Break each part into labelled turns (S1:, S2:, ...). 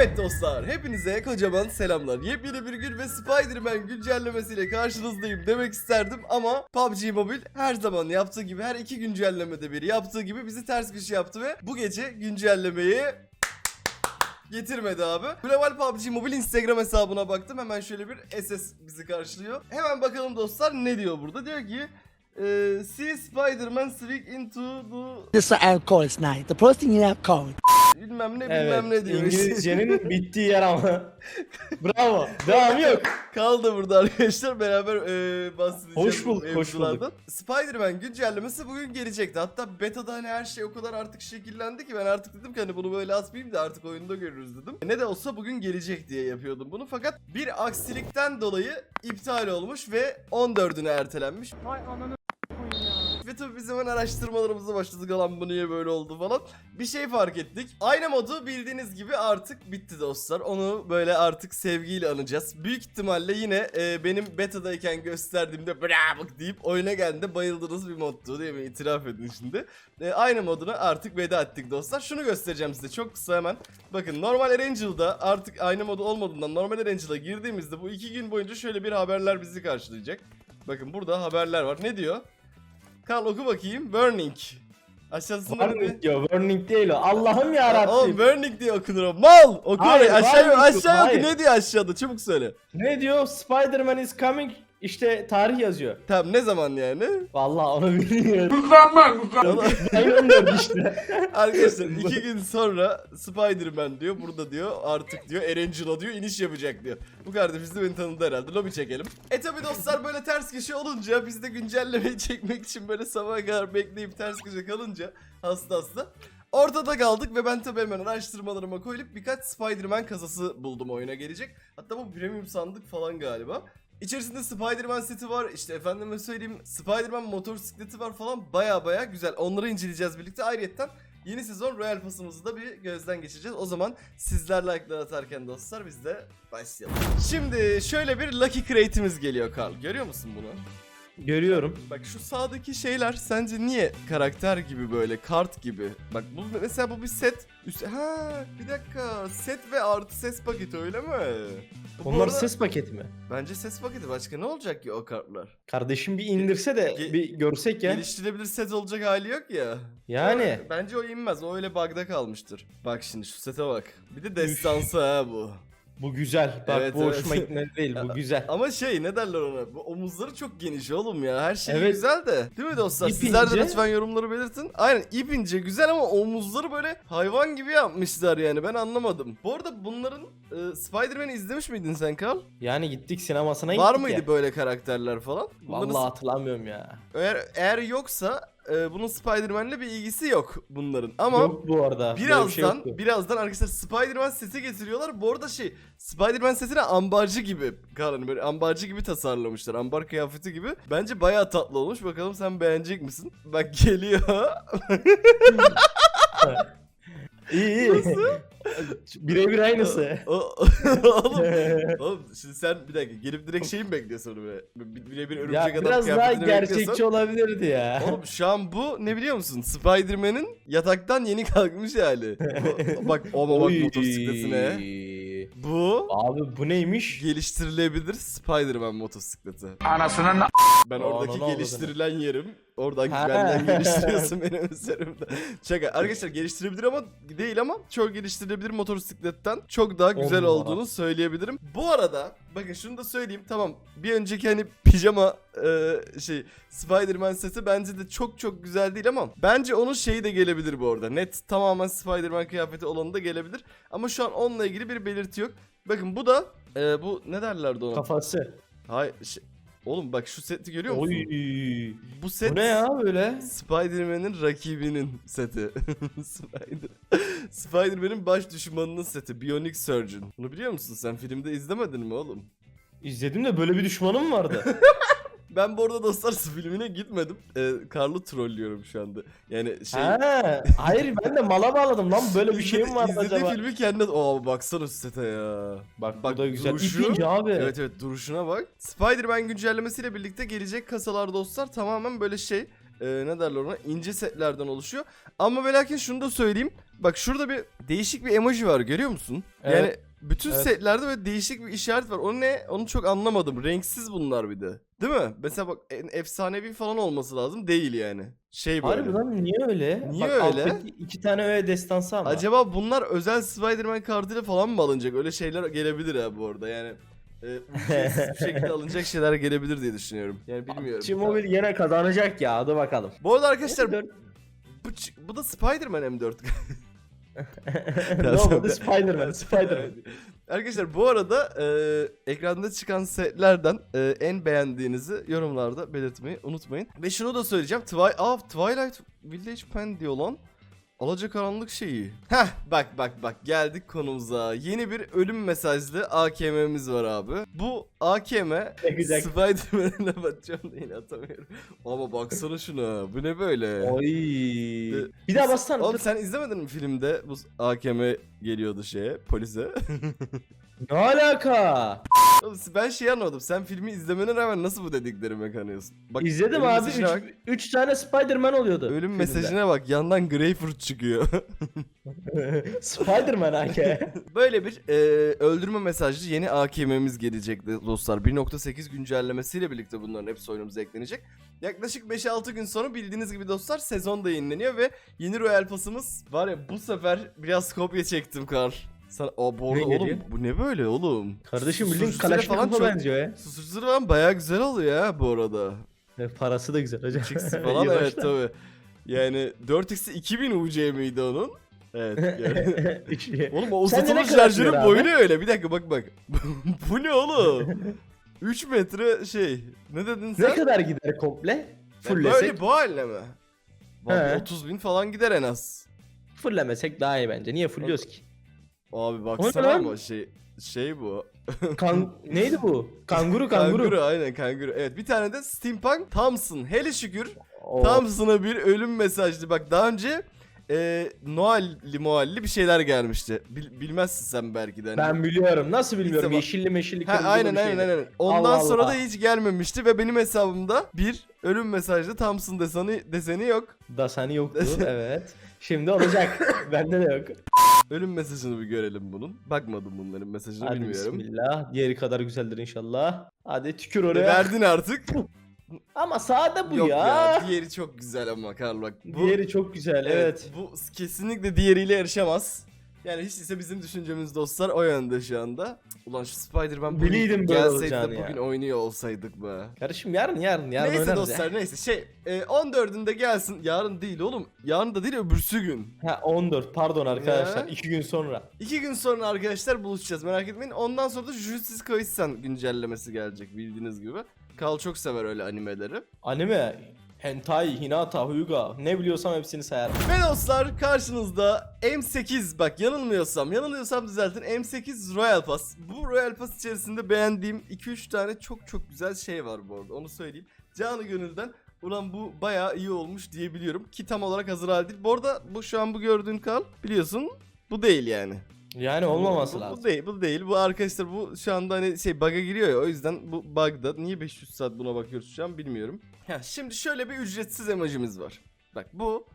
S1: Evet dostlar, hepinize kocaman selamlar. Yepyeni bir gün ve Spider-Man güncellemesiyle karşınızdayım demek isterdim ama PUBG Mobile her zaman yaptığı gibi, her iki güncellemede bir yaptığı gibi bizi ters köşe yaptı ve bu gece güncellemeyi getirmedi abi. Global PUBG Mobile Instagram hesabına baktım. Hemen şöyle bir SS bizi karşılıyor. Hemen bakalım dostlar ne diyor burada. Diyor ki eee, See Spider-Man sneak into the
S2: This is call night. The first thing you have called.
S1: Bilmem ne
S3: Evet,
S1: bilmem ne diyor.
S3: İngilizcenin bittiği yer ama. Bravo. Devam yok.
S1: Kaldı burada arkadaşlar beraber e, bahsedeceğiz.
S3: Hoş bulduk,
S1: bu
S3: hoş bulduk.
S1: mevzulardan. Spider-Man güncellemesi bugün gelecekti. Hatta beta'da hani her şey o kadar artık şekillendi ki ben artık dedim ki hani bunu böyle atmayayım da artık oyunda görürüz dedim. Ne de olsa bugün gelecek diye yapıyordum bunu. Fakat bir aksilikten dolayı iptal olmuş ve 14'üne ertelenmiş. Ve tabii biz hemen araştırmalarımıza başladık lan bu niye böyle oldu falan. Bir şey fark ettik. Aynı modu bildiğiniz gibi artık bitti dostlar. Onu böyle artık sevgiyle anacağız. Büyük ihtimalle yine e, benim beta'dayken gösterdiğimde bravo deyip oyuna geldiğinde bayıldığınız bir moddu değil mi? İtiraf edin şimdi. E, aynı moduna artık veda ettik dostlar. Şunu göstereceğim size çok kısa hemen. Bakın normal Erangel'da artık aynı modu olmadığından normal Erangel'a girdiğimizde bu iki gün boyunca şöyle bir haberler bizi karşılayacak. Bakın burada haberler var. Ne diyor? Karl oku bakayım. Burning. Aşağısında ne diyor?
S3: Warning değil o. Allah'ım
S1: Oğlum
S3: yarabbim.
S1: Burning diye okunur o. Mal! Oku
S3: Hayır,
S1: orayı. Aşağı,
S3: Burning
S1: aşağı
S3: diyor,
S1: oku. Ne diyor aşağıda? Çabuk söyle.
S3: Ne diyor? Spider-Man is coming. İşte tarih yazıyor.
S1: Tamam ne zaman yani?
S3: Vallahi onu bilmiyorum.
S1: Oğlum,
S3: Ayın 14 işte.
S1: Arkadaşlar iki gün sonra Spider-Man diyor. Burada diyor artık diyor Erangela diyor iniş yapacak diyor. Bu kardeşimiz de beni tanıdı herhalde. Lobi çekelim. E tabi dostlar böyle ters köşe olunca biz de güncellemeyi çekmek için böyle sabaha kadar bekleyip ters köşe kalınca hasta hasta. Ortada kaldık ve ben tabii hemen araştırmalarıma koyup birkaç Spider-Man kasası buldum oyuna gelecek. Hatta bu premium sandık falan galiba. İçerisinde Spider-Man seti var. İşte efendime söyleyeyim Spider-Man motosikleti var falan. Baya baya güzel. Onları inceleyeceğiz birlikte. Ayrıca yeni sezon Royal Pass'ımızı da bir gözden geçireceğiz. O zaman sizler like'lar atarken dostlar biz de başlayalım. Şimdi şöyle bir Lucky Crate'imiz geliyor Karl. Görüyor musun bunu?
S3: Görüyorum.
S1: Bak şu sağdaki şeyler sence niye karakter gibi böyle kart gibi? Bak bu mesela bu bir set. Üst ha bir dakika set ve artı ses paketi öyle mi? Bu
S3: Onlar
S1: arada-
S3: ses paketi mi?
S1: Bence ses paketi başka ne olacak ki o kartlar?
S3: Kardeşim bir indirse de
S1: Ge-
S3: bir görsek ya.
S1: Geliştirilebilir set olacak hali yok ya.
S3: Yani.
S1: Bence o inmez. O öyle bug'da kalmıştır. Bak şimdi şu sete bak. Bir de destansı ha bu.
S3: Bu güzel. Bak
S1: Evet,
S3: bu
S1: evet.
S3: hoşuma gitmedi değil. Bu güzel.
S1: Ama şey ne derler ona? Bu omuzları çok geniş oğlum ya. Her şey
S3: Evet.
S1: güzel de. Değil mi dostlar?
S3: İp
S1: Sizler de
S3: ince.
S1: lütfen yorumları belirtin. Aynen ip ince güzel ama omuzları böyle hayvan gibi yapmışlar yani. Ben anlamadım. Bu arada bunların e, Spider-Man'i izlemiş miydin sen Karl?
S3: Yani gittik sinemasına
S1: Var
S3: gittik
S1: mıydı
S3: ya.
S1: böyle karakterler falan? Bunların
S3: Vallahi hatırlamıyorum ya.
S1: Eğer, eğer yoksa e, bunun Spider-Man'le bir ilgisi yok bunların. Ama
S3: Yok bu arada. Şey
S1: birazdan
S3: yoktu.
S1: birazdan arkadaşlar Spider-Man seti getiriyorlar. Bu arada şey Spider-Man setine ambarcı gibi Karan böyle ambarcı gibi tasarlamışlar. Ambar kıyafeti gibi. Bence bayağı tatlı olmuş. Bakalım sen beğenecek misin? Bak geliyor.
S3: İyi iyi. Birebir aynısı.
S1: O- oğlum, oğlum şimdi sen bir dakika gelip direkt şeyi mi bekliyorsun onu böyle? Bir- Birebir örümcek
S3: ya
S1: adam
S3: biraz daha
S1: kıyafetini
S3: gerçekçi
S1: bekliyorsan-
S3: olabilirdi ya.
S1: Oğlum şu an bu ne biliyor musun? Spider-Man'in yataktan yeni kalkmış hali. Bu- bak o bak
S3: Oy.
S1: motosikletine. Bu
S3: Abi bu neymiş?
S1: geliştirilebilir Spider-Man motosikleti.
S4: Anasının
S1: Ben
S3: Aa,
S1: oradaki
S3: ne oldu
S1: geliştirilen yerim. Oradan
S3: Ha.
S1: benden geliştiriyorsun benim üzerimde. Şaka. Arkadaşlar geliştirebilir ama değil ama çok geliştirilebilir motosikletten çok daha güzel
S3: numara.
S1: olduğunu söyleyebilirim. Bu arada bakın şunu da söyleyeyim. Tamam bir önceki hani pijama e, şey Spider-Man seti bence de çok çok güzel değil ama bence onun şeyi de gelebilir bu arada. Net tamamen Spider-Man kıyafeti olanı da gelebilir. Ama şu an onunla ilgili bir belirti yok. Bakın bu da e, bu ne derlerdi ona?
S3: Kafası.
S1: Hayır şey- Oğlum bak şu seti görüyor musun?
S3: Oy.
S1: Bu set
S3: Bu ne ya böyle?
S1: Spider-Man'in rakibinin seti. Spider Spider-Man'in baş düşmanının seti. Bionic Surgeon. Bunu biliyor musun sen? Filmde izlemedin mi oğlum?
S3: İzledim de böyle bir düşmanım vardı.
S1: Ben bu arada dostlar filmine gitmedim. Ee, Karl'ı trollüyorum şu anda. Yani şey...
S3: ha, hayır ben de mala bağladım lan böyle bir şey mi vardı
S1: izlediği
S3: acaba?
S1: filmi kendine... Oo baksana sete ya.
S3: Bak,
S1: Bak,
S3: bu da güzel.
S1: duruşu-
S3: İpince abi.
S1: Evet evet duruşuna bak. Spider-Man güncellemesiyle birlikte gelecek kasalar dostlar tamamen böyle şey e, ne derler ona ince setlerden oluşuyor. Ama ve lakin şunu da söyleyeyim. Bak şurada bir değişik bir emoji var görüyor musun?
S3: Evet.
S1: Yani bütün
S3: Evet.
S1: setlerde böyle değişik bir işaret var. O ne? Onu çok anlamadım. Renksiz bunlar bir de. Değil mi? Mesela bak en- efsanevi falan olması lazım. Değil yani. Şey böyle.
S3: Harbi lan niye öyle?
S1: Niye
S3: Bak,
S1: öyle?
S3: iki tane öyle destansı ama.
S1: Acaba bunlar özel Spider-Man kartıyla falan mı alınacak? Öyle şeyler gelebilir ha bu arada yani. E, ücretsiz bir şekilde alınacak şeyler gelebilir diye düşünüyorum. Yani bilmiyorum.
S3: T-Mobile yine kazanacak ya hadi bakalım.
S1: Bu arada arkadaşlar
S3: Dört-
S1: bu, ç- bu da Spider-Man M4.
S3: ne olmadı? Spider-Man, Spider-Man.
S1: Arkadaşlar bu arada e, ekranda çıkan setlerden e, en beğendiğinizi yorumlarda belirtmeyi unutmayın. Ve şunu da söyleyeceğim. Twi Aa, Twilight Village Pen diyor lan. Alacakaranlık şeyi. Heh bak bak bak geldik konumuza. Yeni bir ölüm mesajlı AKM'miz var abi. Bu AKM. Spider-Man'e batacağım da yine atamıyorum. Ama baksana şuna. Bu ne böyle?
S3: Oy. Bir daha bassana.
S1: Oğlum sen izlemedin mi filmde bu AKM geliyordu şeye polise?
S3: Ne alaka?
S1: Oğlum ben şey anlamadım. Sen filmi izlemene rağmen nasıl bu dediklerime kanıyorsun? Bak,
S3: İzledim abi.
S1: bak.
S3: 3 tane Spider-Man oluyordu.
S1: Ölüm
S3: filmde.
S1: mesajına bak. Yandan Greyfurt çıkıyor.
S3: Spider-Man AK.
S1: Böyle bir e, öldürme mesajlı yeni AKM'miz gelecek dostlar. 1.8 güncellemesiyle birlikte bunların hepsi oyunumuza eklenecek. Yaklaşık 5-6 gün sonra bildiğiniz gibi dostlar sezon da yenileniyor ve yeni Royal Pass'ımız var ya bu sefer biraz kopya çektim Karl. Sana, Aa, bu arada
S3: Ne
S1: oğlum
S3: geliyor?
S1: bu ne böyle oğlum?
S3: Kardeşim bildiğin
S1: Susturucuya
S3: Kalaşnikov'a
S1: çok-
S3: benziyor ya.
S1: Susturucuları falan bayağı güzel oluyor ya bu arada.
S3: E, Parası da güzel hocam.
S1: Çıksın falan evet tabi. Yani 4x'i 2000 UC miydi onun? Evet. Yani. Oğlum o
S3: Sence ne kadar
S1: şarjörün
S3: sürüyor
S1: boyu
S3: abi?
S1: ne öyle? Bir dakika bak bak. Bu ne oğlum? 3 metre şey. Ne dedin sen?
S3: ne kadar gider komple?
S1: Ya
S3: Fullesek.
S1: Böyle bu haline mi? Vallahi
S3: He.
S1: 30 bin falan gider en az.
S3: Fullemesek daha iyi bence. Niye fulluyoruz ki?
S1: Abi baksana
S3: lan?
S1: ama şey şey bu.
S3: Kan neydi bu? Kanguru kanguru.
S1: Kanguru aynen kanguru. Evet bir tane de Steampunk Thompson. Hele şükür
S3: Oo.
S1: Thompson'a bir ölüm mesajlı. Bak daha önce e, Noel'li Moel'li bir şeyler gelmişti. Bil- bilmezsin sen belki de. hani.
S3: Ben biliyorum. Nasıl bilmiyorum? Yeşilli meşilli
S1: Ha, aynen aynen aynen. Ondan
S3: Allah
S1: sonra
S3: Allah.
S1: da hiç gelmemişti ve benim hesabımda bir ölüm mesajlı Thompson deseni, deseni yok.
S3: Dasani yoktu evet. Şimdi olacak. Bende de yok.
S1: Ölüm mesajını bir görelim bunun. Bakmadım bunların mesajını
S3: Hadi
S1: bilmiyorum.
S3: bismillah. Diğeri kadar güzeldir inşallah. Hadi tükür oraya.
S1: verdin artık.
S3: Ama sağda bu
S1: yok
S3: ya.
S1: ya. Diğeri çok güzel ama Karl bak. Bu,
S3: Diğeri çok güzel evet.
S1: Bu kesinlikle diğeriyle yarışamaz. Yani hiç ise bizim düşüncemiz dostlar o yönde şu anda. Ulan şu Spider-Man bugün
S3: Biliydim böyle
S1: gelseydi de
S3: olacağını ya.
S1: bugün oynuyor olsaydık be.
S3: Kardeşim yarın yarın yarın
S1: neyse
S3: oynarız
S1: dostlar neyse şey e, 14'ünde gelsin. Yarın değil oğlum. Yarın da değil öbürsü gün.
S3: Ya. Ha 14 pardon arkadaşlar.
S1: Ya.
S3: 2 gün sonra.
S1: İki gün sonra arkadaşlar buluşacağız merak etmeyin. Ondan sonra da Jujutsu Kaisen güncellemesi gelecek bildiğiniz gibi. Kal çok sever öyle animeleri.
S3: Anime, hentai, hinata, hyuga ne biliyorsam hepsini sayarım.
S1: Ve dostlar karşınızda M8 bak yanılmıyorsam yanılıyorsam düzeltin M8 Royal Pass. Bu Royal Pass içerisinde beğendiğim 2-3 tane çok çok güzel şey var bu arada onu söyleyeyim. Canı gönülden ulan bu bayağı iyi olmuş diyebiliyorum ki tam olarak hazır halde değil. Bu arada bu şu an bu gördüğün kal biliyorsun bu değil yani.
S3: Yani olmaması
S1: bu,
S3: lazım.
S1: Bu değil bu değil bu arkadaşlar bu şu anda hani şey bug'a giriyor ya o yüzden bu bug'da niye 500 saat buna bakıyoruz şu an bilmiyorum. Ha, şimdi şöyle bir ücretsiz emojimiz var. Bak bu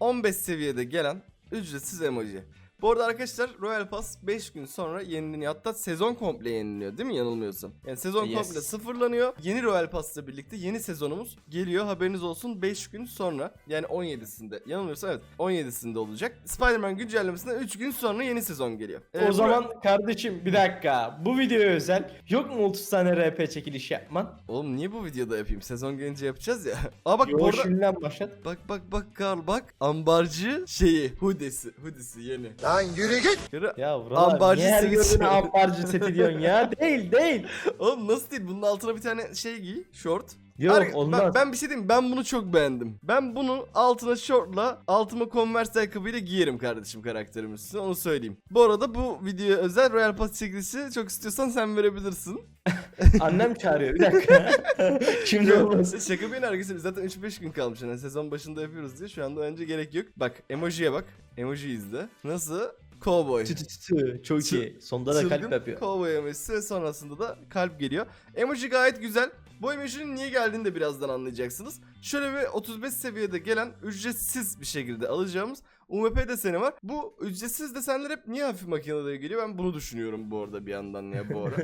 S1: 15 seviyede gelen ücretsiz emoji. Bu arada arkadaşlar Royal Pass 5 gün sonra yenileniyor. Hatta sezon komple yenileniyor değil mi yanılmıyorsam? Yani sezon
S3: Yes.
S1: komple sıfırlanıyor. Yeni Royal Pass'la birlikte yeni sezonumuz geliyor. Haberiniz olsun 5 gün sonra. Yani 17'sinde. Yanılmıyorsam evet 17'sinde olacak. Spider-Man güncellemesinden 3 gün sonra yeni sezon geliyor. Ee,
S3: o
S1: bu-
S3: zaman kardeşim bir dakika. Bu videoya özel yok mu 30 tane RP çekiliş yapman?
S1: Oğlum niye bu videoda yapayım? Sezon gelince yapacağız ya. Aa bak bu
S3: Yo
S1: arada...
S3: şimdiden başlat.
S1: Bak bak bak Karl bak. Ambarcı şeyi. Hudesi. Hudesi yeni.
S4: Lan yürü git.
S1: Yürü.
S3: Ya Vural
S1: Ambarcı
S3: niye her gördüğüne ambarcı seti diyorsun ya? Değil değil.
S1: Oğlum nasıl değil? Bunun altına bir tane şey giy. Short.
S3: Yok
S1: Harika-
S3: olmaz.
S1: Ben, ben bir şey diyeyim ben bunu çok beğendim. Ben bunu altına shortla altıma Converse ayakkabıyla giyerim kardeşim karakterimin üstüne onu söyleyeyim. Bu arada bu videoya özel Royal Pass çekilişi çok istiyorsan sen verebilirsin.
S3: Annem çağırıyor bir dakika. Şimdi olmaz.
S1: Şaka bir yana arkadaşlar zaten 3-5 gün kalmış yani sezon başında yapıyoruz diye şu anda önce gerek yok. Bak emojiye bak. Emoji izle. Nasıl? Cowboy.
S3: Tü tü tü tü. Çok iyi. Sonda da kalp yapıyor.
S1: Cowboy emojisi ve sonrasında da kalp geliyor. Emoji gayet güzel. Bu emojinin niye geldiğini de birazdan anlayacaksınız. Şöyle bir 35 seviyede gelen ücretsiz bir şekilde alacağımız UMP deseni var. Bu ücretsiz desenler hep niye hafif makinede geliyor? Ben bunu düşünüyorum bu arada bir yandan ya bu ara.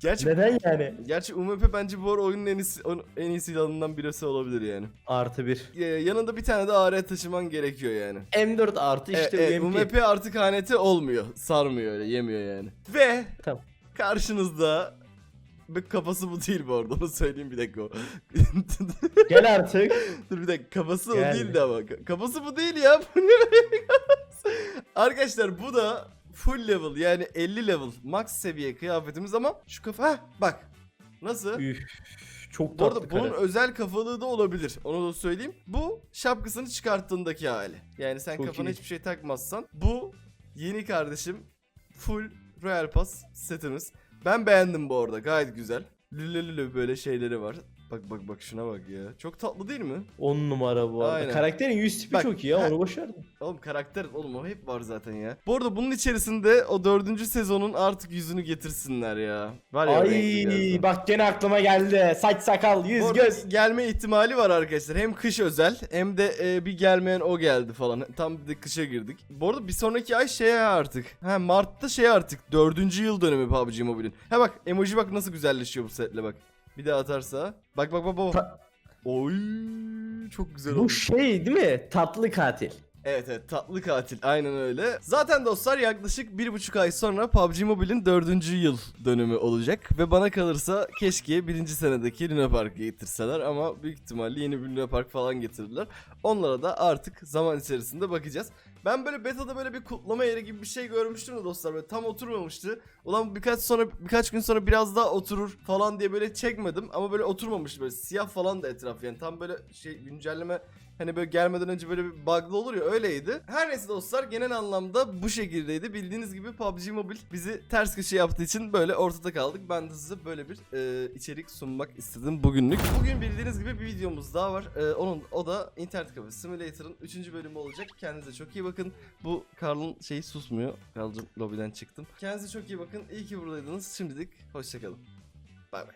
S1: Gerçi
S3: Neden yani?
S1: Gerçi UMP bence bu ara oyunun en iyisi, en iyi silahından birisi olabilir yani.
S3: Artı bir.
S1: Ee, yanında bir tane de AR taşıman gerekiyor yani.
S3: M4 artı işte
S1: E, e,
S3: UMP.
S1: UMP artık haneti olmuyor. Sarmıyor öyle, yemiyor yani. Ve
S3: Tamam.
S1: karşınızda bir kafası bu değil bu arada onu söyleyeyim bir dakika o.
S3: Gel artık.
S1: Dur bir dakika kafası o
S3: Yani.
S1: değildi ama. Ka- Kafası bu değil ya. Bu ne? Arkadaşlar bu da full level yani 50 level max seviye kıyafetimiz ama şu kafa Heh, bak. Nasıl?
S3: Üf, çok tatlı
S1: arada bunun özel kafalığı da olabilir. Onu da söyleyeyim. Bu şapkasını çıkarttığındaki hali. Yani sen
S3: Çok
S1: kafana
S3: iyi.
S1: hiçbir şey takmazsan. Bu yeni kardeşim full Royal Pass setimiz. Ben beğendim bu arada. Gayet güzel. Lüle böyle şeyleri var. Bak bak bak şuna bak ya. Çok tatlı değil mi?
S3: 10 numara bu arada.
S1: Aynen.
S3: Karakterin yüz tipi
S1: Bak,
S3: çok iyi ya onu boşverdim.
S1: Oğlum karakter oğlum o hep var zaten ya. Bu arada bunun içerisinde o dördüncü sezonun artık yüzünü getirsinler ya. Var ya renkli.
S3: Ay bak gene aklıma geldi. Saç sakal, yüz
S1: arada
S3: göz.
S1: gelme ihtimali var arkadaşlar. Hem kış özel hem de e, bir gelmeyen o geldi falan. Tam bir de kışa girdik. Bu arada bir sonraki ay şey artık. Ha Mart'ta şey artık. Dördüncü yıl dönümü PUBG Mobile'in. Ha bak emoji bak nasıl güzelleşiyor bu setle bak. Bir daha atarsa. Bak bak bak bak. Oy çok güzel
S3: Bu
S1: oldu.
S3: şey değil mi? Tatlı katil.
S1: Evet evet tatlı katil aynen öyle. Zaten dostlar yaklaşık bir buçuk ay sonra PUBG Mobile'in dördüncü yıl dönümü olacak. Ve bana kalırsa keşke birinci senedeki Luna Park'ı getirseler ama büyük ihtimalle yeni bir Luna Park falan getirirler. Onlara da artık zaman içerisinde bakacağız. Ben böyle beta'da böyle bir kutlama yeri gibi bir şey görmüştüm de dostlar böyle tam oturmamıştı. Ulan birkaç sonra birkaç gün sonra biraz daha oturur falan diye böyle çekmedim ama böyle oturmamıştı böyle siyah falan da etraf yani tam böyle şey güncelleme Hani böyle gelmeden önce böyle bir bug'lı olur ya öyleydi. Her neyse dostlar genel anlamda bu şekildeydi. Bildiğiniz gibi PUBG Mobile bizi ters köşe yaptığı için böyle ortada kaldık. Ben de size böyle bir e, içerik sunmak istedim bugünlük. Bugün bildiğiniz gibi bir videomuz daha var. E, onun o da Internet Cafe Simulator'ın 3. bölümü olacak. Kendinize çok iyi bakın. Bu Karl'ın şeyi susmuyor. Karl'cım lobiden çıktım. Kendinize çok iyi bakın. İyi ki buradaydınız. Şimdilik hoşçakalın. Bay bay.